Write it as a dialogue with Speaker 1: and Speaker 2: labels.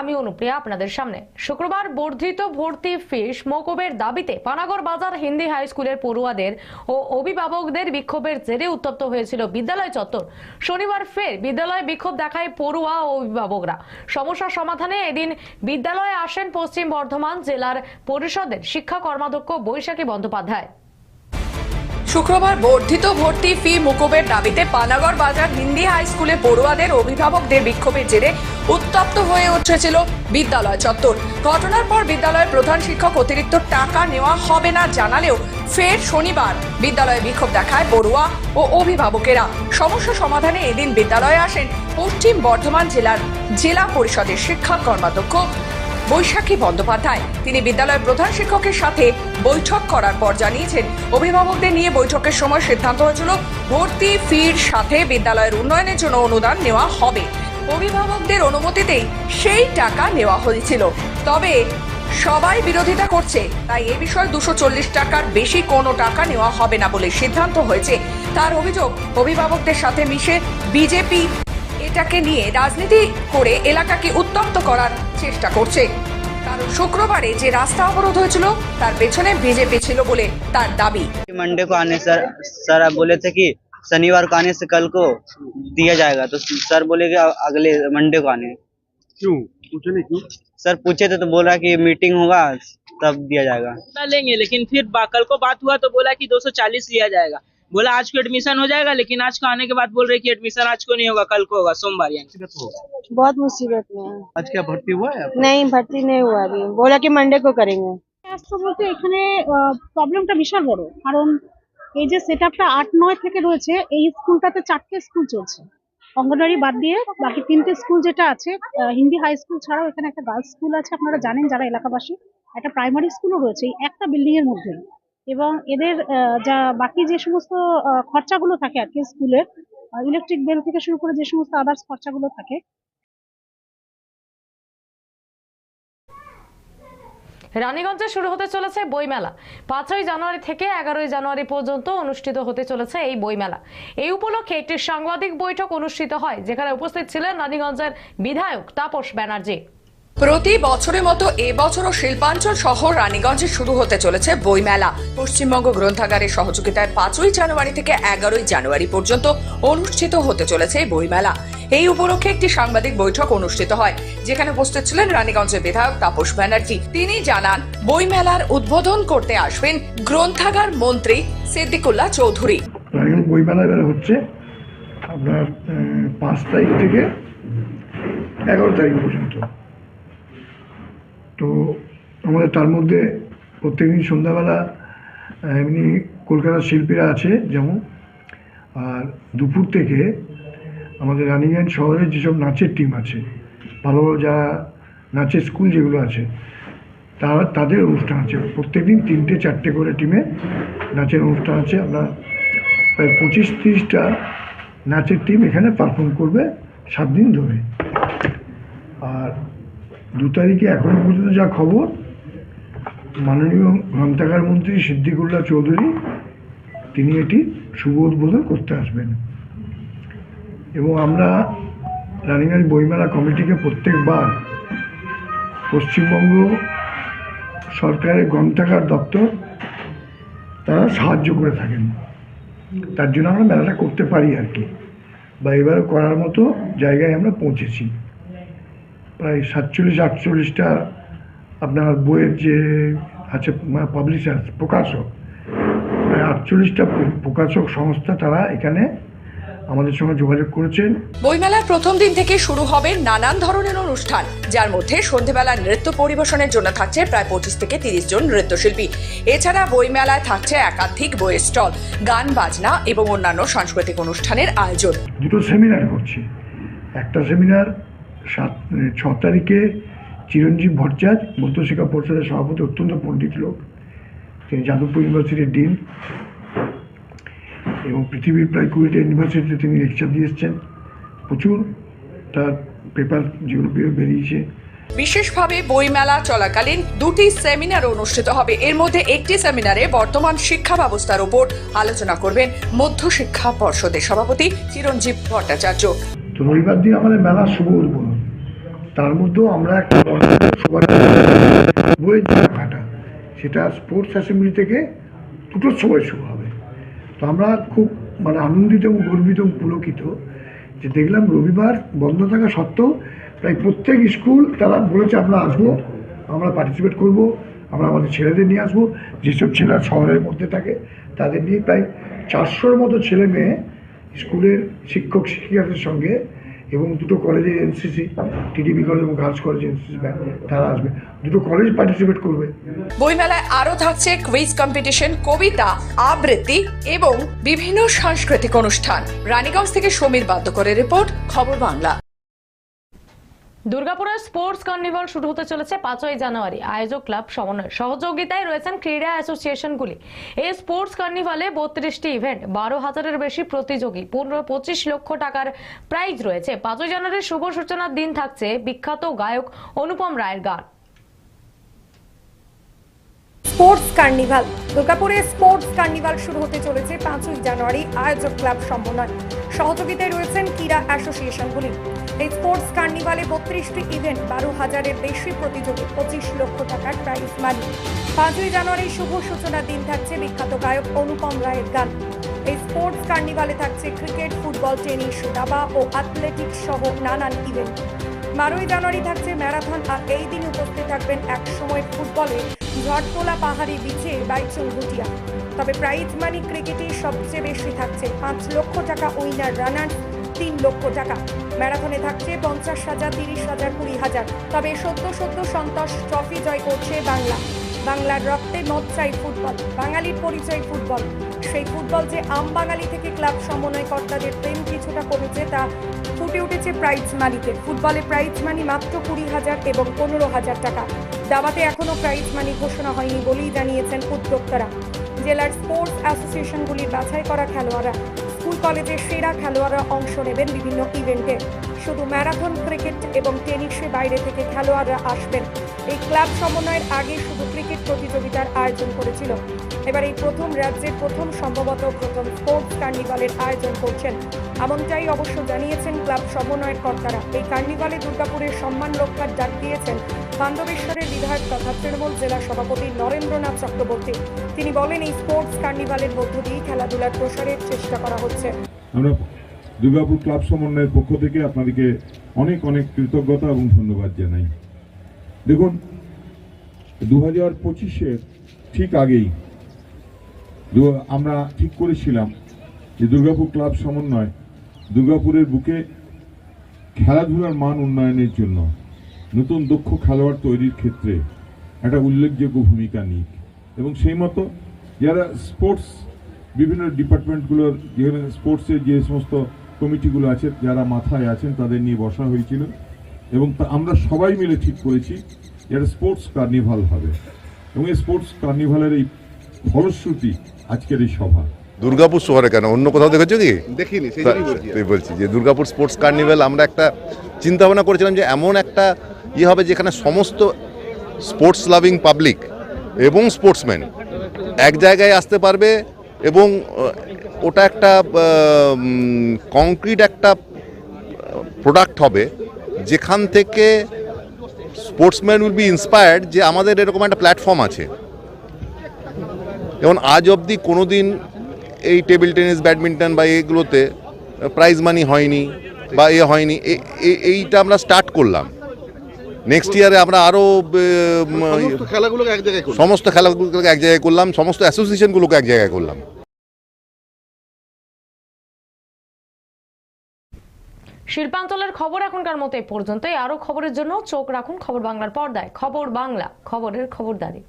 Speaker 1: আমি অনুপ্রিয়া আপনাদের সামনে। শুক্রবার বর্ধিত ভর্তি ফিস মৌকুবের দাবিতে পানাগড় বাজার হিন্দি হাই স্কুলের পড়ুয়াদের ও অভিভাবকদের বিক্ষোভের জেরে উত্তপ্ত হয়েছিল বিদ্যালয় চত্বর। শনিবার ফের বিদ্যালয়ে বিক্ষোভ দেখায় পড়ুয়া ও অভিভাবকরা। সমস্যা সমাধানে এদিন বিদ্যালয়ে আসেন পশ্চিম বর্ধমান জেলার পরিষদের শিক্ষা কর্মাধ্যক্ষ বৈশাখী বন্দ্যোপাধ্যায়।
Speaker 2: শুক্রবার বর্ধিত ভর্তি ফি মুকুবের দাবিতে পানাগড় বাজার হিন্দি হাই স্কুলে পড়ুয়াদের অভিভাবকদের বিক্ষোভের জেরে উত্তপ্ত হয়ে উঠেছিল বিদ্যালয় চত্বর। ঘটনার পর বিদ্যালয়ের প্রধান শিক্ষক অতিরিক্ত টাকা নেওয়া হবে না জানালেও ফের শনিবার বিদ্যালয়ে বিক্ষোভ দেখায় পড়ুয়া ও অভিভাবকেরা। সমস্যা সমাধানে এদিন বিদ্যালয়ে আসেন পশ্চিম বর্ধমান জেলার জেলা পরিষদের শিক্ষা কর্মাধ্যক্ষ বৈশাখী বন্দ্যোপাধ্যায়। তিনি বিদ্যালয়ের প্রধান শিক্ষকের সাথে বৈঠক করার পর জানিয়েছেন, অভিভাবকদের নিয়ে বৈঠকের সময় সিদ্ধান্ত হয়েছিল, ভর্তি ফির সাথে বিদ্যালয়ের উন্নয়নের জন্য অনুদান নেওয়া হবে। অভিভাবকদের অনুমতিতেই সেই টাকা নেওয়া হয়েছিল। তবে সবাই বিরোধিতা করছে, তাই এ বিষয়ে দুশো চল্লিশ টাকার বেশি কোনো টাকা নেওয়া হবে না বলে সিদ্ধান্ত হয়েছে। তার অভিযোগ, অভিভাবকদের সাথে মিশে বিজেপি এটাকে নিয়ে রাজনীতি করে এলাকাকে উত্তপ্ত করার চেষ্টা করছে কারণ শুক্রবারে যে রাস্তা অবরোধ হয়েছিল তার পেছনে বিজেপি ছিল বলে তার দাবি
Speaker 3: मंडे को आने सर सर आप बोले थे कि शनिवार को आने से कल को दिया जाएगा तो सर बोले कि अगले मंडे को आने
Speaker 4: क्यों पूछे नहीं क्यों
Speaker 3: सर पूछे थे तो बोला कि मीटिंग होगा तब दिया जाएगा
Speaker 5: ना लेंगे लेकिन फिर बा- कल को बात हुआ तो बोला कि 240 लिया जाएगा बोला आज को एडमिशन हो जाएगा लेकिन आज को आने के बाद बोल रहे कि एडमिशन आज को नहीं होगा कल को होगा सोमवार यानी
Speaker 4: मुसीबत हो
Speaker 6: बहुत मुसीबत में है
Speaker 4: आज क्या भर्ती हुआ है
Speaker 6: नहीं भर्ती नहीं हुआ अभी बोला कि मंडे को करेंगे
Speaker 7: ব্যস্ত বলতে এখানে প্রবলেমটা বিশাল বড় কারণ এই যে সেট আপটা আট নয় থেকে রয়েছে এই স্কুলটাতে চারটে স্কুল চলছে অঙ্গনওয়াড়ি বাদ দিয়ে বাকি তিনটে স্কুল যেটা আছে আহ, হিন্দি হাই স্কুল ছাড়াও এখানে একটা গার্লস স্কুল আছে আপনারা জানেন যারা এলাকাবাসী একটা প্রাইমারি স্কুলও রয়েছে এই একটা বিল্ডিং এর মধ্যেই এবং এদের যা বাকি যে সমস্ত খরচাগুলো থাকে আর কি স্কুলের ইলেকট্রিক বিল থেকে শুরু করে যে সমস্ত আদার্স খরচাগুলো থাকে।
Speaker 1: রানীগঞ্জে শুরু হতে চলেছে বইমেলা। পাঁচই জানুয়ারি থেকে এগারোই জানুয়ারি পর্যন্ত অনুষ্ঠিত হতে চলেছে এই বইমেলা। এই উপলক্ষে একটি সাংবাদিক বৈঠক অনুষ্ঠিত হয়, যেখানে উপস্থিত ছিলেন রানীগঞ্জের বিধায়ক তাপস ব্যানার্জি।
Speaker 2: প্রতি বছরের মতো এবছরও শিল্পাঞ্চল শহর রানীগঞ্জে শুরু হতে চলেছে বইমেলা। পশ্চিমবঙ্গ গ্রন্থাগারের সহযোগিতায় পাঁচই জানুয়ারি থেকে এগারোই জানুয়ারি পর্যন্ত অনুষ্ঠিত হতে চলেছে এই বইমেলা। এই উপলক্ষে একটি সাংবাদিক বৈঠক অনুষ্ঠিত হয়, যেখানে উপস্থিত ছিলেন রানীগঞ্জের বিধায়ক তাপস ব্যানার্জি। তিনি জানান, বইমেলার উদ্বোধন করতে আসবেন গ্রন্থাগার মন্ত্রী সিদ্দিকুল্লাহ চৌধুরী।
Speaker 8: বইমেলা হচ্ছে আপনার পাঁচ তারিখ থেকে এগারো তারিখ পর্যন্ত। তো আমাদের তার মধ্যে প্রত্যেকদিন সন্ধ্যাবেলা এমনি কলকাতার শিল্পীরা আছে যেমন। আর দুপুর থেকে আমাদের রানীগঞ্জ শহরের যেসব নাচের টিম আছে, ভালো ভালো যারা নাচের স্কুল যেগুলো আছে, তারা, তাদের অনুষ্ঠান আছে। প্রত্যেকদিন তিনটে, চারটে করে টিমে নাচের অনুষ্ঠান আছে। আপনার প্রায় পঁচিশ, তিরিশটা নাচের টিম এখানে পারফর্ম করবে সাত দিন ধরে। আর দু তারিখে এখনও পর্যন্ত যা খবর, মাননীয় গ্রন্থাগার মন্ত্রী সিদ্দিকুল্লাহ চৌধুরী, তিনি এটি শুভ উদ্বোধন করতে আসবেন। এবং আমরা রানীগঞ্জ বইমেলা কমিটিকে প্রত্যেকবার পশ্চিমবঙ্গ সরকারের গ্রন্থাগার দপ্তর তারা সাহায্য করে থাকেন। তার জন্য আমরা মেলাটা করতে পারি আর কি। বা এবারে করার মতো জায়গায় আমরা পৌঁছেছি। প্রায় সাতচল্লিশ আটচল্লিশটা আপনার বইয়ের যে আছে পাবলিশার প্রকাশক প্রায় আটচল্লিশটা প্রকাশক সংস্থা তারা এখানে আমাদের সঙ্গে যোগাযোগ করেছেন।
Speaker 2: বইমেলার প্রথম দিন থেকে শুরু হবে নানান ধরনের অনুষ্ঠান যার মধ্যে সন্ধেবেলা নৃত্য পরিবেশনের জন্য থাকছে প্রায় পঁচিশ থেকে তিরিশ জন নৃত্যশিল্পী। এছাড়া বইমেলায় থাকছে একাধিক বইয়ের স্টল গান বাজনা এবং অন্যান্য সাংস্কৃতিক অনুষ্ঠানের আয়োজন।
Speaker 8: দুটো সেমিনার করছি। একটা সেমিনার সাত ছ তারিখে চিরঞ্জীব ভট্টাচার্য মধ্যশিক্ষা পরিষদের সভাপতি অত্যন্ত পণ্ডিত লোক। তিনি যাদবপুর ইউনিভার্সিটির ডিন এবং পৃথিবীর প্রায় কুড়িটা ইউনিভার্সিটিতে তিনি লেকচার দিয়ে এসছেন। প্রচুর তার পেপার যেগুলো বেরিয়েছে।
Speaker 2: বিশেষভাবে বইমেলা চলাকালীন দুটি সেমিনার অনুষ্ঠিত হবে। এর মধ্যে একটি সেমিনারে বর্তমান শিক্ষা ব্যবস্থার উপর আলোচনা করবেন মধ্য শিক্ষা পর্ষদের সভাপতি চিরঞ্জীব ভট্টাচার্য।
Speaker 8: তো রবিবার দিন আমাদের মেলা শুভ উদ্বোধন। তার মধ্যেও আমরা একটা সবার বই কাটা সেটা স্পোর্টস অ্যাসেম্বলি থেকে দুটোর সময় শুরু হবে। তো আমরা খুব মানে আনন্দিত এবং গর্বিত এবং পুলকিত যে দেখলাম রবিবার বন্ধ থাকা সত্ত্বেও প্রায় প্রত্যেক স্কুল তারা বলেছে, আমরা আসব, আমরা পার্টিসিপেট করব, আমরা আমাদের ছেলেদের নিয়ে আসব। যেসব ছেলেরা শহরের মধ্যে থাকে, তাদের নিয়ে প্রায় চারশোর মতো ছেলে মেয়ে স্কুলের শিক্ষক শিক্ষিকাদের সঙ্গে এবং দুটো কলেজের এনসিসি টিডিবি কলেজ এবং গার্লস কলেজ এনসিসি তারা আসবে। দুটো কলেজ পার্টিসিপেট করবে।
Speaker 2: বইমেলায় আরও থাকছে কুইজ কম্পিটিশন কবিতা, আবৃত্তি এবং বিভিন্ন সাংস্কৃতিক অনুষ্ঠান। রানীগঞ্জ থেকে সমীর বাদ্যকরের রিপোর্ট, খবর বাংলা।
Speaker 1: দুর্গাপুরে স্পোর্টস কার্নিভাল শুরু হতে চলেছে পাঁচই জানুয়ারি। আয়োজক ক্লাব সমন্বয় সহযোগিতায় রয়েছেন ক্রীড়া অ্যাসোসিয়েশনগুলি। এই স্পোর্টস কার্নিভালে বত্রিশটি ইভেন্ট, বারো হাজারের বেশি প্রতিযোগী, পনেরো, পঁচিশ লক্ষ টাকার প্রাইজ রয়েছে। পাঁচই জানুয়ারির শুভ সূচনার দিন থাকছে বিখ্যাত গায়ক অনুপম রায়ের গান।
Speaker 9: Sports carnival. দুর্গাপুরে স্পোর্টস কার্নিভাল শুরু হতে চলেছে পাঁচই জানুয়ারি। আয়োজক ক্লাব সমন্বয়। সহযোগিতায় রয়েছেন ক্রীড়া অ্যাসোসিয়েশনগুলি। এই স্পোর্টস কার্নিভালে বত্রিশটি ইভেন্ট, বারো হাজারের বেশি প্রতিযোগী, পঁচিশ লক্ষ টাকার প্রাইজ মানি পাঁচই জানুয়ারি শুভ সূচনা দিন থাকছে বিখ্যাত গায়ক অনুপম রায়ের গান। এই স্পোর্টস কার্নিভালে থাকছে ক্রিকেট, ফুটবল, টেনিস, দাবা ও অ্যাথলেটিক্স সহ নানান ইভেন্ট। বারোই জানুয়ারি থাকছে ম্যারাথন, আর এই দিন উপস্থিত থাকবেন এক সময় ফুটবলে ঝড়তোলা পাহাড়ি বিচে বাইচুং ভুটিয়া। তবে প্রাইজ মানি ক্রিকেটে সবচেয়ে বেশি থাকছে পাঁচ লক্ষ টাকা উইনার রানার তিন লক্ষ টাকা। ম্যারাথনে থাকছে পঞ্চাশ হাজার, তিরিশ হাজার, কুড়ি হাজার। তবে সত্য সত্য সন্তোষ ট্রফি জয় করছে বাংলা। বাংলার রক্তে মদ চাই ফুটবল, বাঙালির পরিচয় ফুটবল। সেই ফুটবল যে আম বাঙালি থেকে ক্লাব সমন্বয়কর্তাদের প্রেম কিছুটা কমেছে তা ফুটে উঠেছে প্রাইজ মানিতে। ফুটবলে প্রাইজ মানি মাত্র কুড়ি হাজার এবং পনেরো হাজার টাকা। দাবাতে এখনও প্রাইজ মানি ঘোষণা হয়নি বলেই জানিয়েছেন উদ্যোক্তারা। জেলার স্পোর্টস অ্যাসোসিয়েশনগুলির বাছাই করা খেলোয়াড়রা। স্কুল কলেজের সেরা খেলোয়াড়রা অংশ নেবেন বিভিন্ন ইভেন্টে। শুধু ম্যারাথন, ক্রিকেট এবং টেনিসে বাইরে থেকে খেলোয়াড়রা আসবেন। এই ক্লাব সমন্বয়ের আগে শুধু ক্রিকেট প্রতিযোগিতার আয়োজন করেছিল। এবার এই প্রথম রাজ্যের প্রথম সম্ভবত প্রথম স্পোর্টস কার্নিভালের আয়োজন করছেন। এমনটাই অবশ্য জানিয়েছেন ক্লাব সমন্বয়ের কর্তারা। এই কার্নিভালে দুর্গাপুরের সম্মান রক্ষার ডাক দিয়েছেন বান্ধবেশ্বরের বিধায়ক তথা তৃণমূল জেলা সভাপতি নরেন্দ্রনাথ চক্রবর্তী। তিনি বলেন, এই স্পোর্টস কার্নিভালের মধ্য দিয়ে খেলাধুলার প্রসারের চেষ্টা করা হচ্ছে।
Speaker 10: দুর্গাপুর ক্লাব সমন্বয়ের পক্ষ থেকে আপনাদেরকে অনেক অনেক কৃতজ্ঞতা এবং ধন্যবাদ জানাই। দেখুন দু হাজার পঁচিশের ঠিক আগেই আমরা ঠিক করেছিলাম যে দুর্গাপুর ক্লাব সমন্বয় দুর্গাপুরের বুকে খেলাধুলার মান উন্নয়নের জন্য নতুন দক্ষ খেলোয়াড় তৈরির ক্ষেত্রে একটা উল্লেখযোগ্য ভূমিকা নিক। এবং সেই মতো যারা স্পোর্টস বিভিন্ন ডিপার্টমেন্টগুলোর যেখানে স্পোর্টসের যে সমস্ত কমিটিগুলো আছে যারা মাথায় আছেন তাদের নিয়ে বসা হয়েছিল। এবং তা আমরা সবাই মিলে ঠিক করেছি যারা স্পোর্টস কার্নিভাল হবে। এবং এই স্পোর্টস কার্নিভালের এই ফলশ্রুতি আজকের এই সভা।
Speaker 11: দুর্গাপুর শহরে কেন? অন্য কোথাও দেখেছ কি?
Speaker 4: দেখিনি সেই বলছি।
Speaker 11: যে দুর্গাপুর স্পোর্টস কার্নিভাল আমরা একটা চিন্তা ভাবনা করেছিলাম যে এমন একটা ইয়ে হবে যেখানে সমস্ত স্পোর্টস লাভিং পাবলিক এবং স্পোর্টসম্যান এক জায়গায় আসতে পারবে এবং ওটা একটা কংক্রিট একটা প্রোডাক্ট হবে যেখান থেকে স্পোর্টসম্যান উইল বি ইন্সপায়ার্ড যে আমাদের এরকম একটা প্ল্যাটফর্ম আছে। যেমন আজ অবধি কোনো দিন এই টেবিল টেনিস ব্যাডমিন্টন বা এগুলোতে প্রাইজ মানি হয়নি বা এ হয়নি এইটা আমরা স্টার্ট করলাম। নেক্সট ইয়ারে আমরা আরও
Speaker 4: সমস্ত খেলাগুলোকে এক জায়গায়
Speaker 11: সমস্ত খেলাগুলোকে এক জায়গায় করলাম সমস্ত অ্যাসোসিয়েশনগুলোকে এক জায়গায় করলাম।
Speaker 1: শিল্পাঞ্চলের খবর এখনকার মতো এ পর্যন্তই। আরও খবরের জন্য চোখ রাখুন খবর বাংলার পর্দায়। খবর বাংলা খবরের খবরদারি।